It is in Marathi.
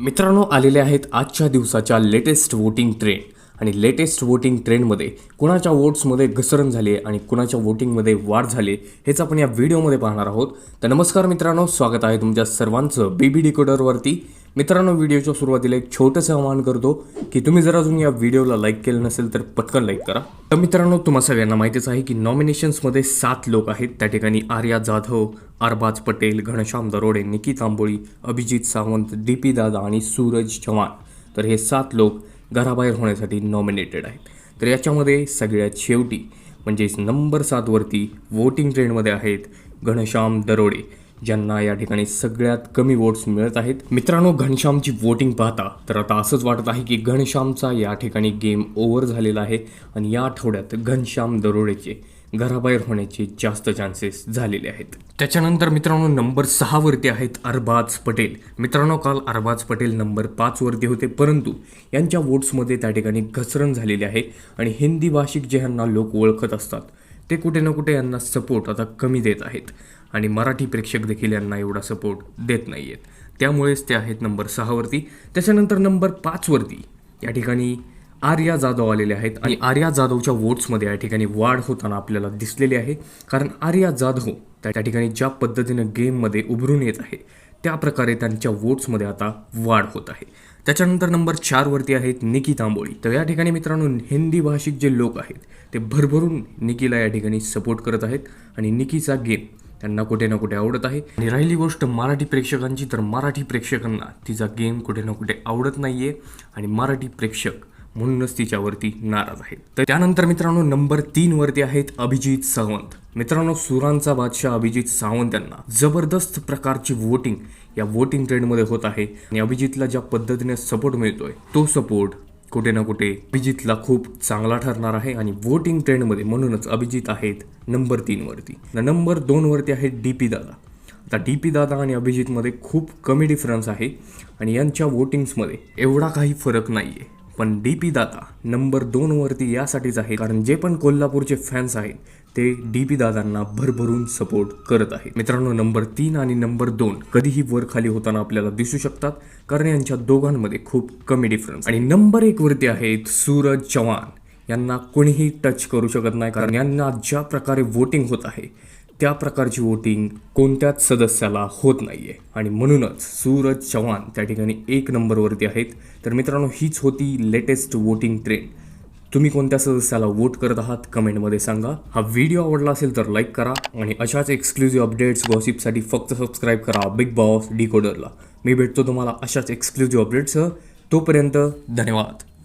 मित्रांनो आलेले आहेत आजच्या दिवसाच्या लेटेस्ट वोटिंग ट्रेंड आणि लेटेस्ट वोटिंग ट्रेंडमध्ये कुणाच्या वोट्समध्ये घसरण झाली आहे आणि कुणाच्या वोटिंगमध्ये वाढ झाली हेच आपण या व्हिडिओमध्ये पाहणार आहोत. तर नमस्कार मित्रांनो स्वागत आहे तुमच्या सर्वांचं बी बी डिकोडरवरती मित्रांनो व्हिडिओच्या सुरुवातीला एक छोटंसं आवाहन करतो की तुम्ही जर अजून या व्हिडिओला लाईक केलं नसेल तर पटकन लाईक करा. तर मित्रांनो तुम्हा सगळ्यांना माहितीच आहे की नॉमिनेशन्समध्ये सात लोक आहेत. त्या ठिकाणी आर्या जाधव अरबाज पटेल घनश्याम दरोडे निकी तांबोळी अभिजित सावंत डी पी दादा आणि सूरज चव्हाण. तर हे सात लोक घराबाहेर होण्यासाठी नॉमिनेटेड आहेत. तर याच्यामध्ये सगळ्यात शेवटी म्हणजेच नंबर सातवरती वोटिंग ट्रेंडमध्ये आहेत घनश्याम दरोडे ज्यांना या ठिकाणी सगळ्यात कमी वोट्स मिळत आहेत. मित्रांनो घनश्यामची वोटिंग पाहता तर आता असंच वाटत आहे की घनश्यामचा या ठिकाणी गेम ओव्हर झालेला आहे. आणि या आठवड्यात घनश्याम दरोडेचे घराबाहेर होण्याचे जास्त चान्सेस झालेले आहेत. त्याच्यानंतर मित्रांनो नंबर सहावरती आहेत अरबाज पटेल. मित्रांनो काल अरबाज पटेल नंबर पाचवरती होते परंतु यांच्या वोट्समध्ये त्या ठिकाणी घसरण झालेली आहे आणि हिंदी भाषिक जे यांना लोक ओळखत असतात ते कुठे ना कुठे यांना सपोर्ट आता कमी देत आहेत. आणि मराठी प्रेक्षक देखील यांना एवढा सपोर्ट देत नाही आहेत त्यामुळेच ते आहेत नंबर सहावरती त्याच्यानंतर नंबर पाचवरती या ठिकाणी आर्या जाधव आलेले आहेत आणि आर्या जाधवच्या वोट्समध्ये या ठिकाणी वाढ होताना आपल्याला दिसलेली आहे. कारण आर्या जाधव त्या त्या ठिकाणी ज्या पद्धतीनं गेममध्ये उभरून येत आहे त्या प्रकारे त्यांच्या वोट्समध्ये आता वाढ होत आहे. त्याच्यानंतर नंबर चारवरती आहेत निकी तांबोळी तर या ठिकाणी मित्रांनो हिंदी भाषिक जे लोक आहेत ते भरभरून निकीला या ठिकाणी सपोर्ट करत आहेत आणि निकीचा गेम त्यांना कुठे ना कुठे आवडत आहे. आणि राहिली गोष्ट मराठी प्रेक्षकांची तर मराठी प्रेक्षकांना तिचा गेम कुठे ना कुठे आवडत नाहीये. आणि मराठी प्रेक्षक म्हणूनच तिच्यावरती नाराज आहेत. तर त्यानंतर मित्रांनो नंबर तीन वरती आहेत अभिजित सावंत. मित्रांनो सुरांचा बादशाह अभिजित सावंत यांना जबरदस्त प्रकारची वोटिंग या वोटिंग ट्रेंडमध्ये होत आहे. आणि अभिजितला ज्या पद्धतीने सपोर्ट मिळतोय तो सपोर्ट कुठे ना कुठे अभिजितला खूप चांगला ठरणार आहे. आणि वोटिंग ट्रेंडमध्ये म्हणूनच अभिजित आहेत नंबर तीनवरती नंबर दोनवरती आहेत डी पी दादा. आता डी पी दादा आणि अभिजितमध्ये खूप कमी डिफरन्स आहे. आणि यांच्या वोटिंग्समध्ये एवढा काही फरक नाही आहे पण डी पी दादा नंबर दोनवरती यासाठीच आहे कारण जे पण कोल्हापूरचे फॅन्स आहेत ते डी पी दादांना भरभरून सपोर्ट करत आहेत. मित्रांनो नंबर तीन आणि नंबर दोन कधीही वर खाली होताना आपल्याला दिसू शकतात कारण यांच्या दोघांमध्ये खूप कमी डिफरन्स आणि नंबर एक वरती आहेत सूरज चव्हाण. यांना कोणीही टच करू शकत नाही कारण यांना ज्या प्रकारे वोटिंग होत आहे त्या प्रकारची वोटिंग कोणत्याच सदस्याला होत नाही आहे आणि म्हणूनच सूरज चव्हाण त्या ठिकाणी एक नंबरवरती आहेत. तर मित्रांनो हीच होती लेटेस्ट वोटिंग ट्रेंड तुम्ही कोणत्या सदस्याला वोट करत आहात कमेंटमध्ये सांगा. हा व्हिडिओ आवडला असेल तर लाईक करा आणि अशाच एक्सक्लुझिव्ह अपडेट्स गॉसिपसाठी फक्त सबस्क्राईब करा बिग बॉस डिकोडरला मी भेटतो तुम्हाला अशाच एक्सक्लुझिव्ह अपडेट्ससह तोपर्यंत धन्यवाद.